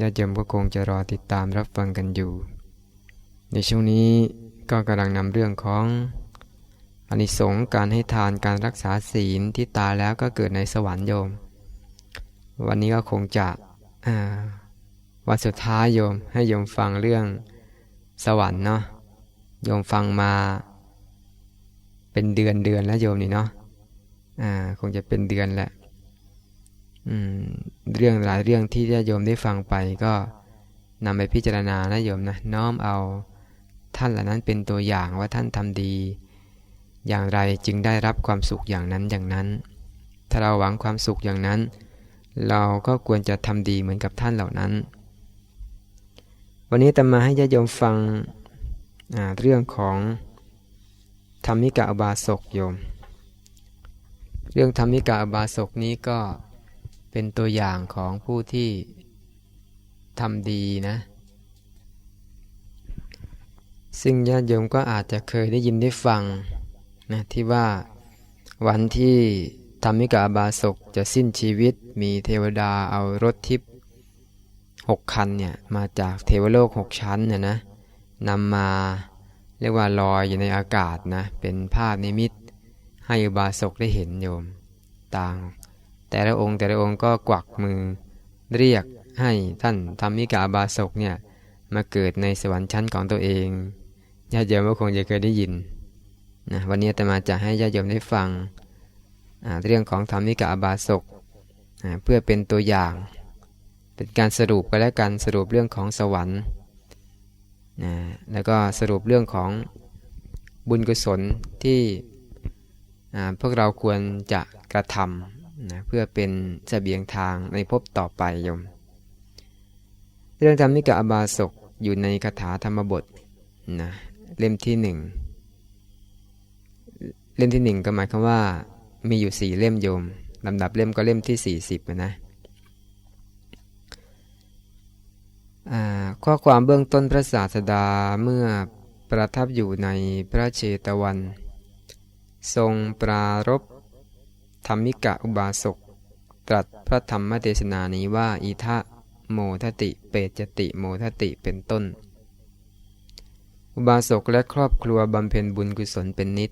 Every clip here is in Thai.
ญาติโยมก็คงจะรอติดตามรับฟังกันอยู่ ในช่วงนี้ก็กำลังนำเรื่องของอานิสงส์การให้ทานการรักษาศีลที่ตายแล้วก็เกิดในสวรรค์โยม วันนี้ก็คงจะวันสุดท้ายโยมให้โยมฟังเรื่องสวรรค์เนาะโยมฟังมา เป็นเดือนเดือนแล้วโยมนี่เนาะอ่าคงจะเป็นเดือนแหละ เรื่องหลายเรื่องที่ญาติโยมได้ฟังไปก็นำไปพิจารณานะโยมนะน้อมเอาท่านเหล่านั้นเป็นตัวอย่างว่าท่านทำดี อย่างไรจึงได้รับความสุขอย่างนั้นอย่างนั้น ถ้าเราหวังความสุขอย่างนั้น เราก็ควรจะทำดีเหมือนกับท่านเหล่านั้น วันนี้ตมาให้ญาติโยมฟังเรื่องของธรรมิกะอบาสกโยม เรื่องธรรมิกะอบาสกนี้ก็ เป็นตัวอย่างของผู้ที่ทำดีนะ ซึ่งญาติโยมก็อาจจะเคยได้ยินได้ฟังนะที่ว่าวันที่ธรรมิกาบาศกจะสิ้นชีวิตมีเทวดาเอารถทิพย์หกคันเนี่ยมาจากเทวโลกหกชั้นเนี่ยนะนำมาเรียกว่าลอยอยู่ในอากาศนะเป็นภาพนิมิตให้บาสกได้เห็นโยมต่าง แต่ละองค์แต่ละองค์ก็กวักมือ เรียกให้ท่านธรรมิกาบาศกเนี่ยมาเกิดในสวรรค์ชั้นของตัวเองญาติโยมก็คงจะเคยได้ยินนะวันนี้แต่มาจะให้ญาติโยมได้ฟังเรื่องของธรรมิกาบาศกเพื่อเป็นตัวอย่าง เป็นการสรุปไปแล้วกันสรุปเรื่องของสวรรค์นะแล้วก็สรุปเรื่องของบุญกุศลที่พวกเราควรจะกระทำ นะเพื่อเป็นเสบียงทางในภพต่อไปโยม เรื่องธรรมิกะอบาสกอยู่ในคาถาธรรมบทนะเล่มที่หนึ่งเล่มที่หนึ่งก็หมายความว่า มีอยู่สี่เล่มโยมลำดับเล่มก็เล่มที่สี่สิบนะข้อความเบื้องต้นพระศาสดาเมื่อประทับอยู่ในพระเชตวัน ทรงปรารบ ธรรมิกะอุบาสก ตรัสพระธรรมเทศนานี้ว่าอีทะโมทติ เปจติโมทติเป็นต้น อุบาสกและครอบครัวบำเพ็ญบุญกุศลเป็นนิด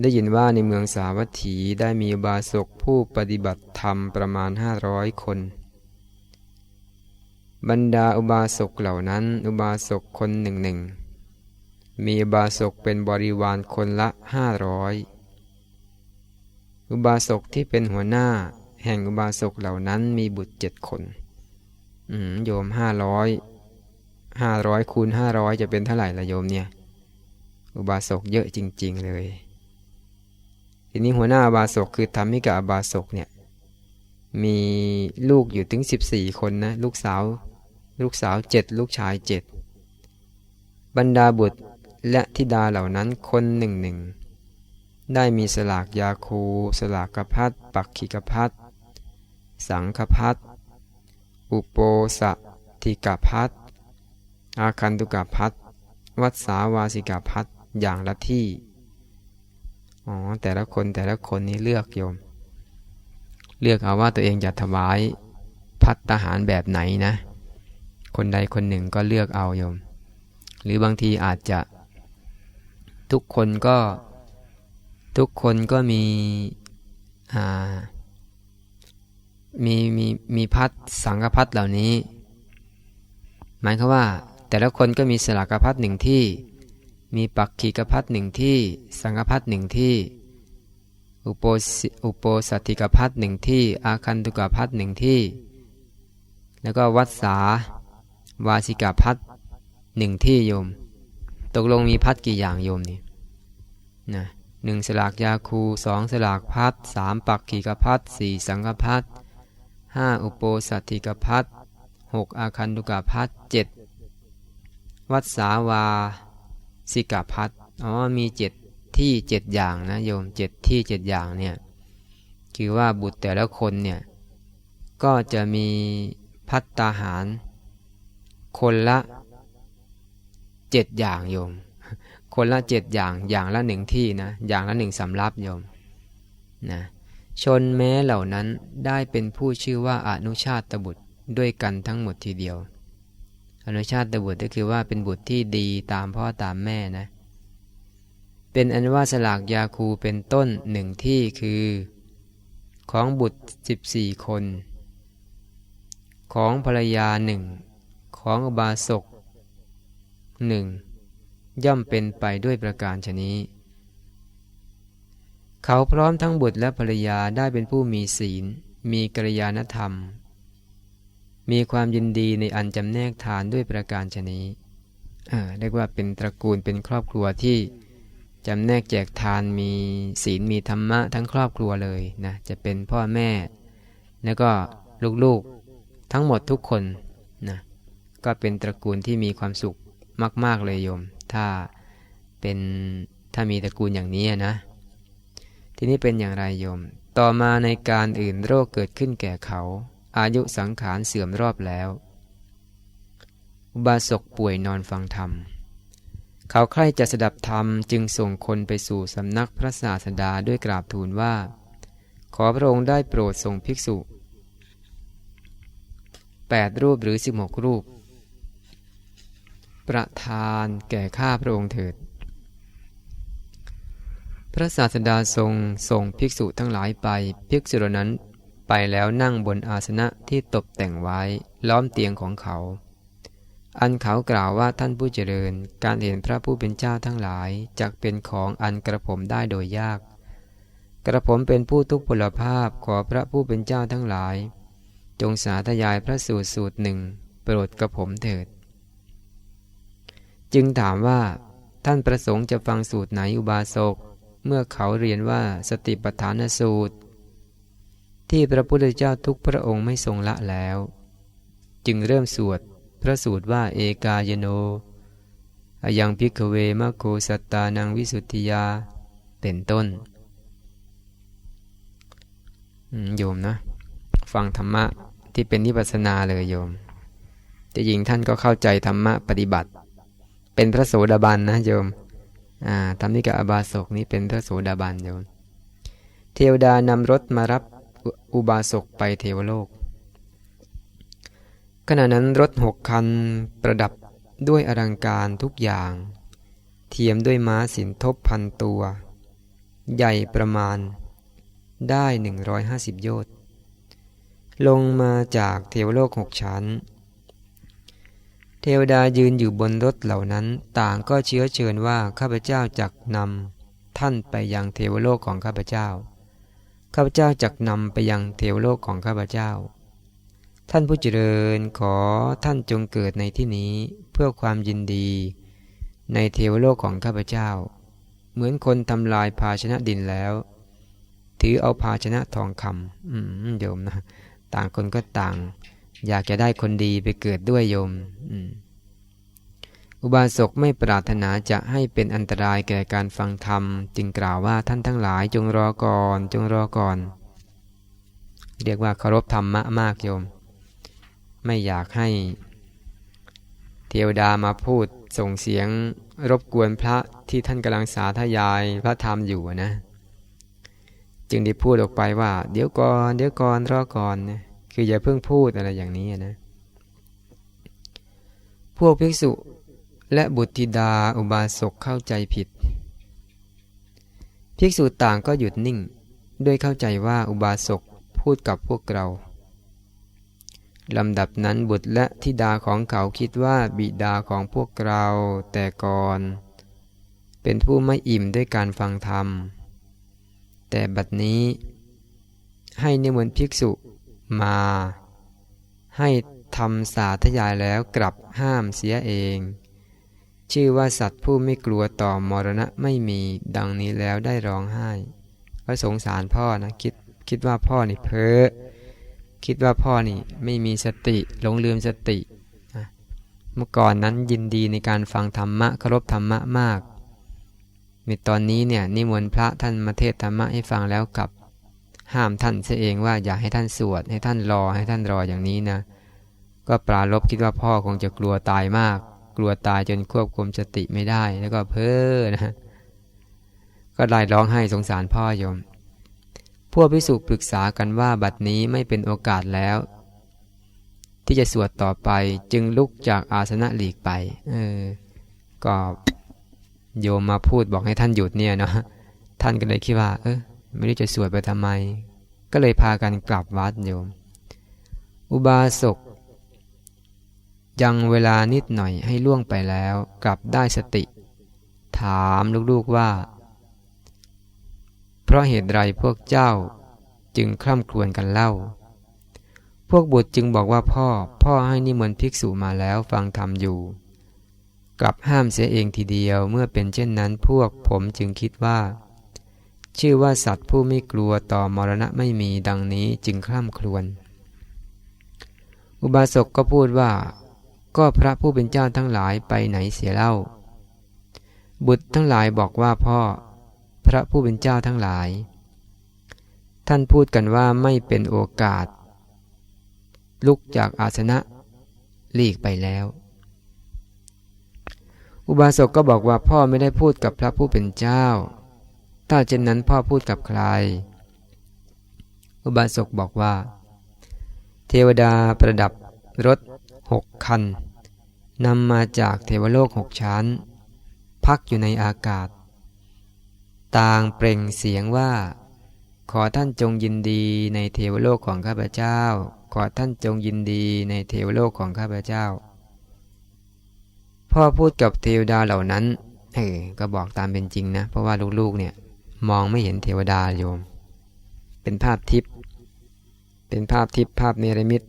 ได้ยินว่าในเมืองสาวัตถีได้มีอุบาสกผู้ปฏิบัติธรรมประมาณห้าร้อยคน บรรดาอุบาสกเหล่านั้น อุบาสกคนหนึ่งหนึ่งมีอุบาสกเป็นบริวารคนละห้าร้อย อุบาสกที่เป็นหัวหน้า แห่งอุบาสกเหล่านั้นมีบุตรเจ็ดคน อืมโยมห้าร้อยห้าร้อยคูณห้าร้อยจะเป็นเท่าไหร่ละโยมเนี่ย อุบาสกเยอะจริง ๆ เลย ทีนี้หัวหน้าอุบาสกคือธรรมิกาอุบาสกเนี่ย มีลูกอยู่ถึงสิบสี่คนนะ ลูกสาว ลูกสาวเจ็ดลูกชายเจ็ดบรรดาบุตรและธิดาเหล่านั้นคนหนึ่งหนึ่ง ได้มีสลากยาคู สลากกพัดปักขีกพัดสังคพัดอุโปสะทิกพัดอาคันตุกพัดวัดสาวาสิกพัดอย่างละที่ อ๋อ แต่ละคนแต่ละคนนี้เลือกโยม เลือกเอาว่าตัวเองจะถวายพัดทหารแบบไหนนะ คนใดคนหนึ่งก็เลือกเอาโยม หรือบางทีอาจจะทุกคนก็ ทุกคนก็มีมีมีมีพัดสังกพัดเหล่านี้ หมายคือว่า แต่ละคนก็มีสลากพัดหนึ่งที่ มีปักขีกพัดหนึ่งที่ สังกพัดหนึ่งที่ อุปอุปสัติกพัดหนึ่งที่ อาคันตุกพัดหนึ่งที่ แล้วก็วัดสาวาสิกพัดหนึ่งที่โยม ตกลงมีพัดกี่อย่างโยมนี่นะ หนึ่งสลากยาคูสองสลากพัดสามปักขีกพัดสี่สังกพัดห้าอุโปสัติกพัดหกอาคันตุกพัทเจ็ดวัดสาวาสิกาพัทอ๋อมีเจ็ดที่เจ็ดอย่างนะโยมเจ็ดที่เจ็ดอย่างเนี่ยคือว่าบุตรแต่ละคนเนี่ยก็จะมีพัตตาหาร คนละเจ็ดอย่างโยม คนละเจ็ดอย่างอย่างละหนึ่งที่นะอย่างละหนึ่งสำรับโยมนะชนแม้เหล่านั้นได้เป็นผู้ชื่อว่าอนุชาตบุตรด้วยกันทั้งหมดทีเดียว อนุชาตบุตรก็คือว่าเป็นบุตรที่ดีตามพ่อตามแม่นะเป็นอันว่าสลากยาคูเป็นต้นหนึ่งที่คือ ของบุตรสิบสี่คน ของภรรยาหนึ่งของอบาสกหนึ่ง ย่อมเป็นไปด้วยประการชนี้ เขาพร้อมทั้งบุตรและภรรยาได้เป็นผู้มีศีล มีกัลยาณธรรม มีความยินดีในอันจำแนกทานด้วยประการชนี้เรียกว่าเป็นตระกูลเป็นครอบครัวที่จำแนกแจกทานมีศีลมีธรรมะทั้งครอบครัวเลยนะจะเป็นพ่อแม่ แล้วก็ลูกๆทั้งหมดทุกคนนะก็เป็นตระกูลที่มีความสุขมาก ๆ เลยโยม ถ้าเป็นถ้ามีตระกูลอย่างนี้นะ ทีนี้เป็นอย่างไรโยม ต่อมาในการอื่นโรคเกิดขึ้นแก่เขา อายุสังขารเสื่อมรอบแล้ว อุบาสกป่วยนอนฟังธรรม เขาใคร่จะสดับธรรมจึงส่งคนไปสู่สำนักพระศาสดาด้วยกราบทูลว่า ขอพระองค์ได้โปรดส่งภิกษุ 8 รูปหรือ 16 รูป ประทานแก่ข้าพระองค์เถิด พระศาสดาทรงส่งภิกษุทั้งหลายไป ภิกษุเหล่านั้นไปแล้วนั่งบนอาสนะที่ตกแต่งไว้ล้อมเตียงของเขา อันเขากล่าวว่าท่านผู้เจริญ การเห็นพระผู้เป็นเจ้าทั้งหลายจักเป็นของอันกระผมได้โดยยาก กระผมเป็นผู้ทุกพลภาพขอพระผู้เป็นเจ้าทั้งหลาย จงสาธยายพระสูตรสูตรหนึ่ง โปรดกระผมเถิด จึงถามว่า ท่านประสงค์จะฟังสูตรไหนอุบาสก เมื่อเขาเรียนว่าสติปัฏฐานสูตร ที่พระพุทธเจ้าทุกพระองค์ไม่ทรงละแล้ว จึงเริ่มสวดพระสูตรว่าเอกายโนอยังพิกเวมะโคสัตตานังวิสุทธิยา เป็นต้นโยมนะ ฟังธรรมะที่เป็นนิพพานาเลยโยม แต่ยิงท่านก็เข้าใจธรรมะปฏิบัติ เป็นพระโสดาบันนะโยมทำนี้กับอบาสกนี้เป็นพระโสดาบันโยม เทวดานำรถมารับอุบาสกไปเทวโลก ขณะนั้นรถหกคันประดับด้วยอลังการทุกอย่าง เทียมด้วยม้าสินทบพันตัว ใหญ่ประมาณได้หนึ่งร้อยห้าสิบโยชน์ลงมาจากเทวโลกหกชั้น เทวดายืนอยู่บนรถเหล่านั้น ต่างก็เชื้อเชิญว่าข้าพเจ้าจักนำท่านไปยังเทวโลกของข้าพเจ้า ข้าพเจ้าจักนำไปยังเทวโลกของข้าพเจ้า ท่านผู้เจริญขอท่านจงเกิดในที่นี้เพื่อความยินดี ในเทวโลกของข้าพเจ้า เหมือนคนทำลายภาชนะดินแล้ว ถือเอาภาชนะทองคำอืมโยมนะ ต่างคนก็ต่าง อยากจะได้คนดีไปเกิดด้วยโยมอุบาสกไม่ปรารถนาจะให้เป็นอันตรายแก่การฟังธรรม จึงกล่าวว่าท่านทั้งหลายจงรอก่อน จงรอก่อน เรียกว่าเคารพธรรมะมากโยม ไม่อยากให้เทวดามาพูดส่งเสียงรบกวนพระที่ท่านกำลังสาธยายพระธรรมอยู่นะ จึงได้พูดออกไปว่า เดี๋ยวก่อน เดี๋ยวก่อนรอก่อนนะ คืออย่าเพิ่งพูดอะไรอย่างนี้นะ พวกภิกษุและบุตรธิดาอุบาสกเข้าใจผิด ภิกษุต่างก็หยุดนิ่ง ด้วยเข้าใจว่าอุบาสกพูดกับพวกเราลำดับนั้นบุตรและธิดาของเขาคิดว่าบิดาของพวกเราแต่ก่อน เป็นผู้ไม่อิ่มด้วยการฟังธรรม แต่บัดนี้ให้นิมนต์ภิกษุ มา ให้ทำสาธยายแล้วกลับห้ามเสียเอง ชื่อว่าสัตว์ผู้ไม่กลัวต่อมรณะไม่มีดังนี้แล้วได้ร้องไห้ ก็สงสารพ่อนะคิดคิดว่าพ่อนี่เพ้อคิดว่าพ่อนี่ไม่มีสติหลงลืมสติเมื่อก่อนนั้นยินดีในการฟังธรรมะเคารพธรรมะมากในตอนนี้เนี่ยนิมนต์พระท่านมาเทศธรรมะให้ฟังแล้วกับ ห้ามท่านเสเองว่าอย่าให้ท่านสวด ให้ท่านรอให้ท่านรออย่างนี้นะ ก็ปราลบคิดว่าพ่อคงจะกลัวตายมาก กลัวตายจนควบคุมสติไม่ได้ แล้วก็เพ้อนะก็ได้ร้องไห้สงสารพ่อโยม พวกพิสุปรึกษากันว่าบัดนี้ไม่เป็นโอกาสแล้ว ที่จะสวดต่อไปจึงลุกจากอาสนะหลีกไป เออ ก็โยมมาพูดบอกให้ท่านหยุดเนี่ยเนาะ ท่านก็เลยคิดว่า เออ ไม่รู้จะสวดไปทำไม ก็เลยพากันกลับวัดโยม อุบาสกยังเวลานิดหน่อยให้ล่วงไปแล้ว กลับได้สติ ถามลูกๆว่า เพราะเหตุไรพวกเจ้าจึงคร่ำครวญกันเล่า พวกบุตรจึงบอกว่าพ่อ พ่อให้นิมนต์ภิกษุมาแล้วฟังธรรมอยู่ กลับห้ามเสียเองทีเดียวเมื่อเป็นเช่นนั้นพวกผมจึงคิดว่า ชื่อว่าสัตว์ผู้ไม่กลัวต่อมรณะไม่มีดังนี้จึงคร่ำครวญอุบาสกก็พูดว่า ก็พระผู้เป็นเจ้าทั้งหลายไปไหนเสียเล่า บุตรทั้งหลายบอกว่าพ่อ พระผู้เป็นเจ้าทั้งหลาย ท่านพูดกันว่าไม่เป็นโอกาส ลุกจากอาสนะหลีกไปแล้ว อุบาสกก็บอกว่าพ่อไม่ได้พูดกับพระผู้เป็นเจ้า ถ้าเช่นนั้นพ่อพูดกับใคร อุบาสกบอกว่า เทวดาประดับรถหกคันนำมาจากเทวโลกหกชั้น พักอยู่ในอากาศ ต่างเปล่งเสียงว่า ขอท่านจงยินดีในเทวโลกของข้าพเจ้า ขอท่านจงยินดีในเทวโลกของข้าพเจ้า พ่อพูดกับเทวดาเหล่านั้นเออก็บอกตามเป็นจริงนะ เพราะว่าลูกๆเนี่ย มองไม่เห็นเทวดาโยม เป็นภาพทิพย์เป็นภาพทิพย์ภาพเนรมิต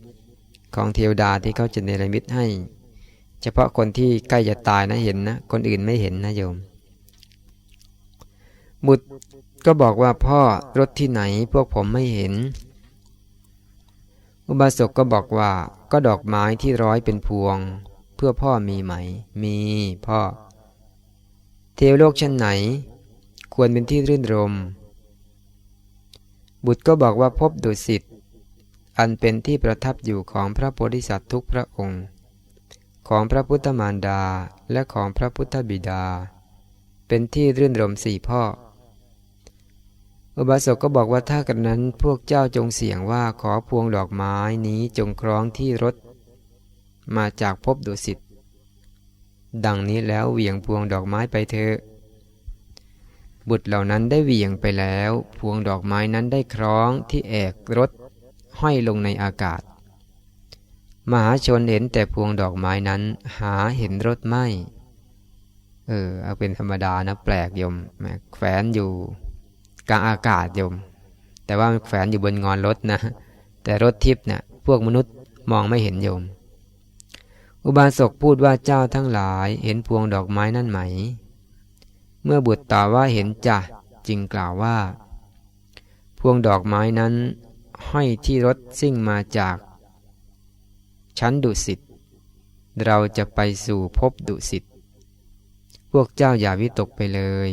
ของเทวดาที่เขาจะเนรมิตให้ เฉพาะคนที่ใกล้จะตายนะเห็นนะ คนอื่นไม่เห็นนะโยม บุตรก็บอกว่าพ่อรถที่ไหนพวกผมไม่เห็น อุบาสกก็บอกว่าก็ดอกไม้ที่ร้อยเป็นพวง เพื่อพ่อมีไหม มีพ่อ เทวโลกชั้นไหน ควรเป็นที่รื่นรม บุตรก็บอกว่าพบดุสิต อันเป็นที่ประทับอยู่ของพระโพธิสัตว์ทุกพระองค์ ของพระพุทธมารดาและของพระพุทธบิดา เป็นที่รื่นรมสี่พ่อ อุบาสกก็บอกว่าถ้ากันนั้นพวกเจ้าจงเสียงว่าขอพวงดอกไม้นี้จงคล้องที่รถ มาจากพบดุสิตดังนี้แล้วเหวี่ยงพวงดอกไม้ไปเถอะ บุตรเหล่านั้นได้เหวี่ยงไปแล้ว พวงดอกไม้นั้นได้คล้องที่แอกรถห้อยลงในอากาศ มหาชนเห็นแต่พวงดอกไม้นั้น หาเห็นรถไม่ เออเอาเป็นธรรมดานะ แปลกยมแขวนอยู่กลางอากาศยม แต่ว่าแขวนอยู่บนงอนรถนะ แต่รถทิพย์เนะ่ยพวกมนุษย์มองไม่เห็นโยม อุบาสกพูดว่าเจ้าทั้งหลายเห็นพวงดอกไม้นั่นไหม เมื่อบุตรตอบว่าเห็นจ้ะจึงกล่าวว่า พวงดอกไม้นั้น ห้อยที่รถซิ่งมาจาก ชั้นดุสิตเราจะไปสู่พบดุสิตพวกเจ้าอย่าวิตกไปเลย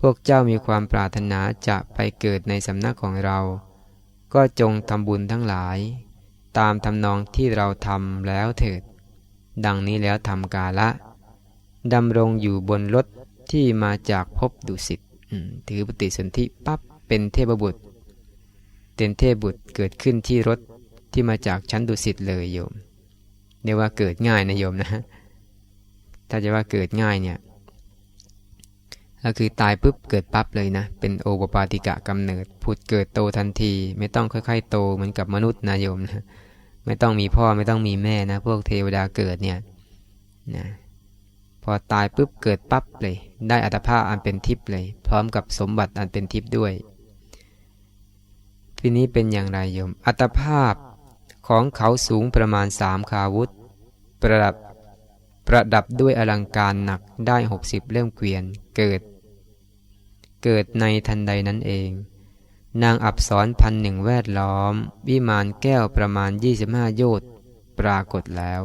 พวกเจ้ามีความปรารถนาจะไปเกิดในสำนักของเรา ก็จงทำบุญทั้งหลาย ตามทำนองที่เราทำแล้วเถิด ดังนี้แล้วทำกาละดำรงอยู่บนรถ ที่มาจากพบดุสิตถือปฏิสนธิปั๊บเป็นเทพบุตรเต็นเทพบุตรเกิดขึ้นที่รถที่มาจากชั้นดุสิตเลยโยมเรียกว่าเกิดง่ายนะโยมนะถ้าจะว่าเกิดง่ายเนี่ยก็คือตายปุ๊บเกิดปั๊บเลยนะ เป็นโอปปาติกะกำเนิดผุดเกิดโตทันที ไม่ต้องค่อยๆ โตเหมือนกับมนุษย์นะโยมนะไม่ต้องมีพ่อไม่ต้องมีแม่นะ พวกเทวดาเกิดเนี่ยนะ พอตายปุ๊บเกิดปั๊บเลย ได้อัตภาพอันเป็นทิพย์เลย พร้อมกับสมบัติอันเป็นทิพย์ด้วย ทีนี้เป็นอย่างไรโยม อัตภาพของเขาสูงประมาณสามขาวุธ ประดับประดับด้วยอลังการหนักได้หกสิบเล่มเกวียนเกิด เกิดในทันใดนั้นเอง นางอับสรพันหนึ่งแวดล้อม วิมานแก้วประมาณยี่สิบห้าโยชน์ปรากฏแล้ว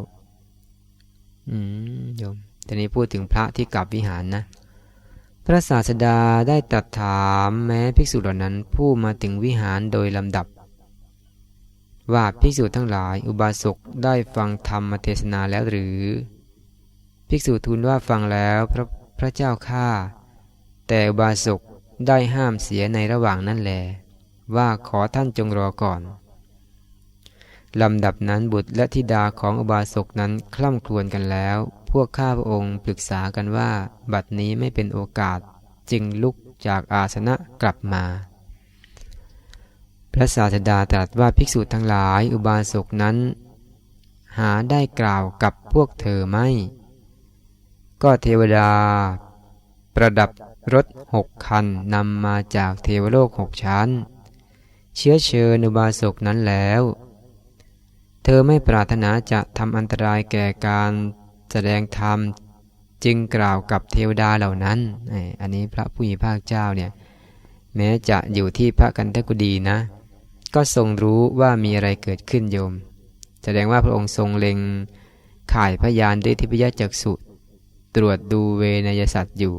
อืมโยม ทีนี้พูดถึงพระที่กลับวิหารนะ พระศาสดาได้ตรัสถามแม้ภิกษุเหล่านั้นผู้มาถึงวิหารโดยลำดับ ว่าภิกษุทั้งหลายอุบาสกได้ฟังธรรมเทศนาแล้วหรือ ภิกษุทูลว่าฟังแล้วพระพระเจ้าข้าแต่อุบาสกได้ห้ามเสียในระหว่างนั้นแล ว่าขอท่านจงรอก่อนลำดับนั้นบุตรและธิดาของอุบาสกนั้นคล่ำครวญกันแล้ว พวกข้าพระองค์ปรึกษากันว่า บัดนี้ไม่เป็นโอกาสจึงลุกจากอาสนะกลับมา พระศาสดาตรัสว่าภิกษุทั้งหลายอุบาสกนั้น หาได้กล่าวกับพวกเธอไม่ ก็เทวดา ประดับรถหกคันนำมาจากเทวโลกหกชั้น เชื้อเชิญอุบาสกนั้นแล้ว เธอไม่ปรารถนาจะทำอันตรายแก่การ แสดงธรรมจึงกล่าวกับเทวดาเหล่านั้น อันนี้พระผู้มีภาคเจ้าเนี่ยแม้จะอยู่ที่พระกันทกุดีนะ ก็ทรงรู้ว่ามีอะไรเกิดขึ้นโยม แสดงว่าพระองค์ทรงเล็งข่ายพยานด้วยทิพยจักษุตรวจดูเวนยสัตว์อยู่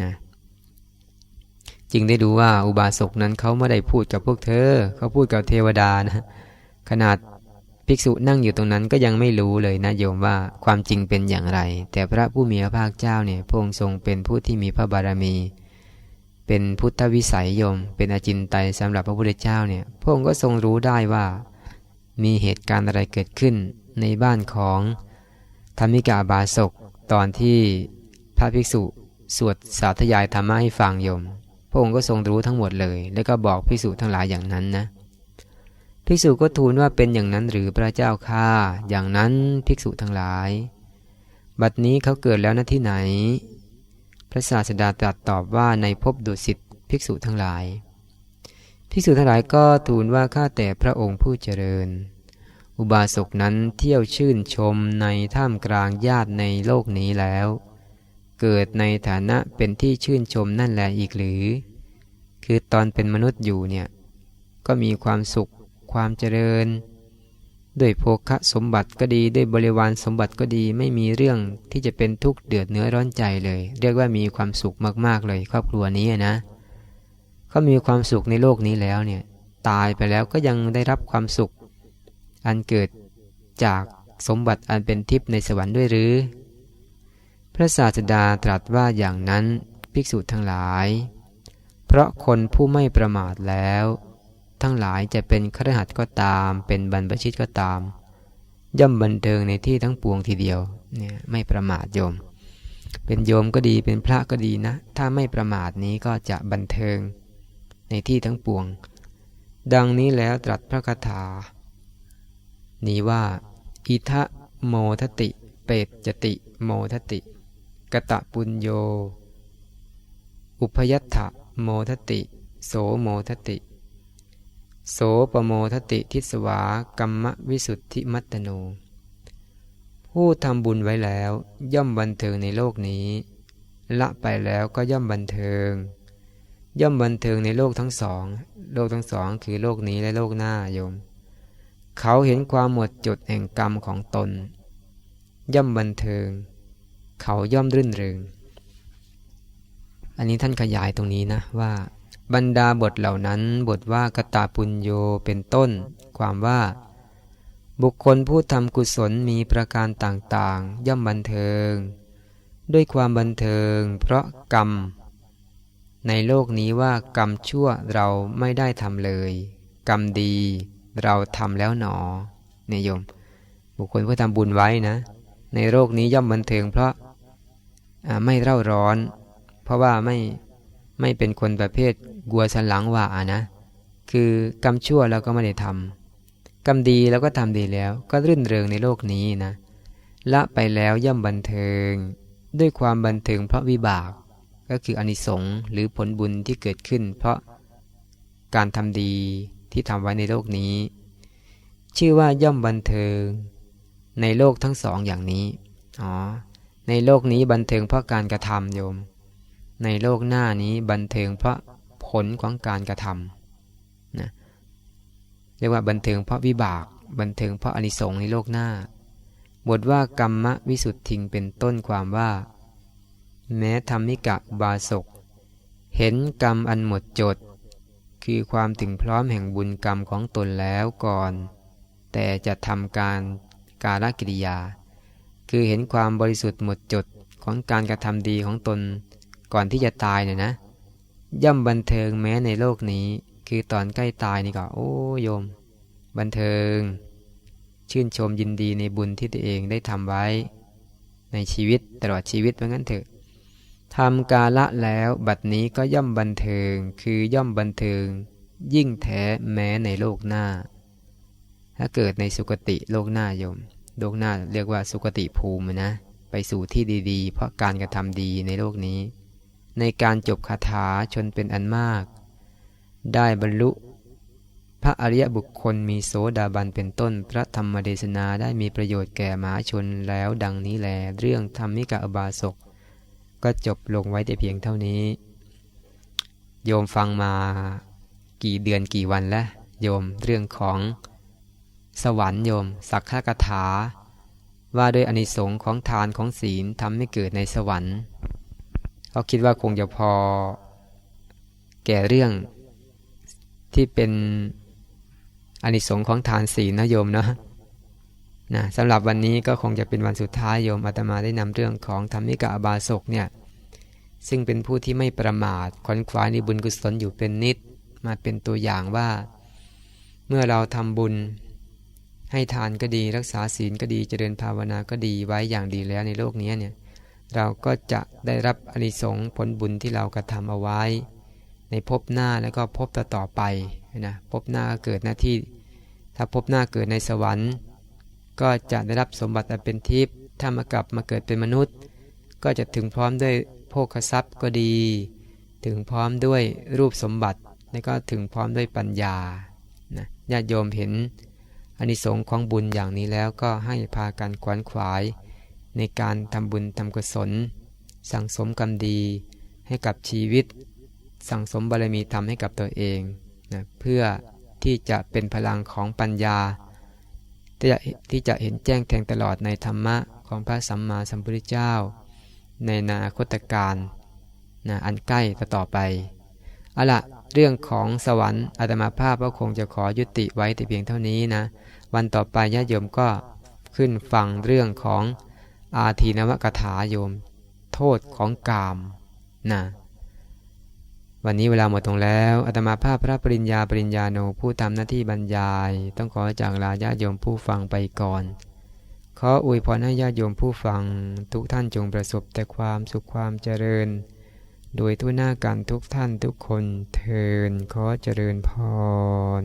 นะจึงได้ดูว่าอุบาสกนั้นเขาไม่ได้พูดกับพวกเธอ เขาพูดกับเทวดานะขนาด ภิกษุนั่งอยู่ตรงนั้นก็ยังไม่รู้เลยนะโยมว่าความจริงเป็นอย่างไร แต่พระผู้มีพระภาคเจ้าเนี่ยพระองค์ทรงเป็นผู้ที่มีพระบารมี เป็นพุทธวิสัยโยม เป็นอาจินไตยสำหรับพระพุทธเจ้าเนี่ยพระองค์ก็ทรงรู้ได้ว่า มีเหตุการณ์อะไรเกิดขึ้นในบ้านของธรรมิกาบาศกตอนที่พระภิกษุสวดสาธยายธรรมะให้ฟังโยม พระองค์ก็ทรงรู้ทั้งหมดเลย แล้วก็บอกภิกษุทั้งหลายอย่างนั้นนะ ภิกษุก็ทูลว่าเป็นอย่างนั้นหรือพระเจ้าข้าอย่างนั้นภิกษุทั้งหลาย บัดนี้เขาเกิดแล้วณที่ไหน พระศาสดาตรัสตอบว่าในภพดุสิตภิกษุทั้งหลาย ภิกษุทั้งหลายก็ทูลว่าข้าแต่พระองค์ผู้เจริญ อุบาสกนั้นเที่ยวชื่นชมในท่ามกลางญาติในโลกนี้แล้ว เกิดในฐานะเป็นที่ชื่นชมนั่นแหละอีกหรือ คือตอนเป็นมนุษย์อยู่เนี่ยก็มีความสุข ความเจริญ ด้วยโภคะสมบัติก็ดีด้วยบริวารสมบัติก็ดีไม่มีเรื่องที่จะเป็นทุกข์เดือดเนื้อร้อนใจเลย เรียกว่ามีความสุขมากๆเลยครอบครัวนี้นะเขามีความสุขในโลกนี้แล้วเนี่ยตายไปแล้วก็ยังได้รับความสุข อันเกิดจากสมบัติอันเป็นทิพย์ในสวรรค์ด้วยหรือ พระศาสดาตรัสว่าอย่างนั้นภิกษุทั้งหลาย เพราะคนผู้ไม่ประมาทแล้ว ทั้งหลายจะเป็นครหัสก็ตาม เป็นบรรพชิตก็ตาม ย่อมบันเทิงในที่ทั้งปวงทีเดียวเนี่ยไม่ประมาทโยม เป็นโยมก็ดีเป็นพระก็ดีนะ ถ้าไม่ประมาทนี้ก็จะบันเทิงในที่ทั้งปวง ดังนี้แล้วตรัสพระคาถา นี้ว่า อิทะโมทติ เปตจติ โมทติ กตะปุญโย อุพยัตถะโมทติ โสโมทติ โสปโมทติทิสวากัมมวิสุทธิมัตโน ผู้ทำบุญไว้แล้วย่อมบันเทิงในโลกนี้ ละไปแล้วก็ย่อมบันเทิง ย่อมบันเทิงในโลกทั้งสอง โลกทั้งสองคือโลกนี้และโลกหน้าโยม เขาเห็นความหมดจดแห่งกรรมของตน ย่อมบันเทิง เขาย่อมรื่นเริง อันนี้ท่านขยายตรงนี้นะว่า บรรดาบทเหล่านั้นบทว่ากตาปุญโยเป็นต้น ความว่า บุคคลผู้ทำกุศลมีประการต่างๆ ย่อมบันเทิง ด้วยความบันเทิง เพราะกรรม ในโลกนี้ว่ากรรมชั่วเราไม่ได้ทำเลย กรรมดีเราทำแล้วหนอเนี่ยโยม บุคคลผู้ทำบุญไว้นะ ในโลกนี้ย่อมบันเทิงเพราะไม่เร่าร้อน เพราะว่าไม่ ไม่เป็นคนประเภทกลัวสันหลังว่าอะนะ คือกรรมชั่วเราก็ไม่ได้ทำกรรมดีเราก็ทำดีแล้ว ก็รื่นเริงในโลกนี้นะ ละไปแล้วย่อมบันเทิง ด้วยความบันเทิงเพราะวิบาก ก็คืออนิสงส์หรือผลบุญที่เกิดขึ้น เพราะการทำดีที่ทำไว้ในโลกนี้ ชื่อว่าย่อมบันเทิง ในโลกทั้งสองอย่างนี้ อ๋อ ในโลกนี้บันเทิงเพราะการกระทำโยม ในโลกหน้านี้บันเทิงเพราะผลของการกระทำนะเรียกว่าบันเทิงเพราะวิบาก บันเทิงเพราะอนิสงส์ในโลกหน้า บทว่ากรรมวิสุทธิงเป็นต้นความว่า แม้ธรรมิกะบาศก เห็นกรรมอันหมดจด คือความถึงพร้อมแห่งบุญกรรมของตนแล้วก่อน แต่จะทำการการกิริยา คือเห็นความบริสุทธิ์หมดจดของการกระทำดีของตน ก่อนที่จะตายเนี่ยนะ ย่อมบันเทิงแม้ในโลกนี้ คือตอนใกล้ตายนี่ก็ โอ้โยม บันเทิง ชื่นชมยินดีในบุญที่ตัวเองได้ทำไว้ ในชีวิตตลอดชีวิตเพราะงั้นเถอะทำกาละแล้วบัดนี้ก็ย่อมบันเทิง คือย่อมบันเทิง ยิ่งแท้แม้ในโลกหน้า ถ้าเกิดในสุคติโลกหน้าโยม โลกหน้าเรียกว่าสุคติภูมินะ ไปสู่ที่ดี ๆ เพราะการกระทำดีในโลกนี้ ในการจบคาถาชนเป็นอันมาก ได้บรรลุ พระอริยบุคคลมีโสดาบันเป็นต้นพระธรรมเดชนาได้มีประโยชน์แก่มหาชนแล้วดังนี้แล เรื่องธรรมิกะอบาสก ก็จบลงไว้แต่เพียงเท่านี้ โยมฟังมากี่เดือนกี่วันแล้วโยมเรื่องของสวรรค์โยม สักขกถา ว่าด้วยอนิสงค์ของทานของศีลทำให้เกิดในสวรรค์ เขาคิดว่าคงจะพอ แก่เรื่องที่เป็นอนิสงค์ของทานศีลนะโยมเนาะนะสำหรับวันนี้ก็คงจะเป็นวันสุดท้ายโยมอาตมาได้นำเรื่องของธรรมิกะอบาสกเนี่ยซึ่งเป็นผู้ที่ไม่ประมาทขวนขวายในบุญกุศลอยู่เป็นนิด มาเป็นตัวอย่างว่า เมื่อเราทำบุญ ให้ทานก็ดีรักษาศีลก็ดีเจริญภาวนาก็ดีไว้อย่างดีแล้วในโลกนี้เนี่ย เราก็จะได้รับอนิสงส์ผลบุญที่เรากระทำเอาไว้ ในภพหน้าแล้วก็ภพต่อต่อไปนะภพหน้าเกิดหน้าที่ ถ้าภพหน้าเกิดในสวรรค์ ก็จะได้รับสมบัติอันเป็นทิพย์ถ้ามากลับมาเกิดเป็นมนุษย์ ก็จะถึงพร้อมด้วยโภคทรัพย์ก็ดี ถึงพร้อมด้วยรูปสมบัติแล้วก็ถึงพร้อมด้วยปัญญานะญาติโยมเห็นอานิสงส์ของบุญอย่างนี้แล้วก็ให้พากันขวนขวาย ในการทำบุญทำกุศล สั่งสมกรรมดีให้กับชีวิต สั่งสมบารมีธรรมให้กับตัวเองนะเพื่อที่จะเป็นพลังของปัญญาที่จะที่จะเห็นแจ้งแทงตลอดในธรรมะของพระสัมมาสัมพุทธเจ้า ในนาคตการนะอันใกล้ต่อไปเอาละเรื่องของสวรรค์อาตมาภาพก็คงจะขอยุติไว้แต่เพียงเท่านี้นะ วันต่อไปญาติโยมก็ขึ้นฟังเรื่องของ อาทีนวกถาโยม โทษของกามนะวันนี้เวลาหมดตรงแล้วอาตมาภาพพระปริญญาปริญญาโนผู้ทำหน้าที่บรรยาย ต้องขอจากลาญาโยมผู้ฟังไปก่อน ขออวยพรให้ญาโยมผู้ฟัง ทุกท่านจงประสบแต่ความสุขความเจริญ โดยทุกหน้ากันทุกท่านทุกคนเทินขอเจริญพร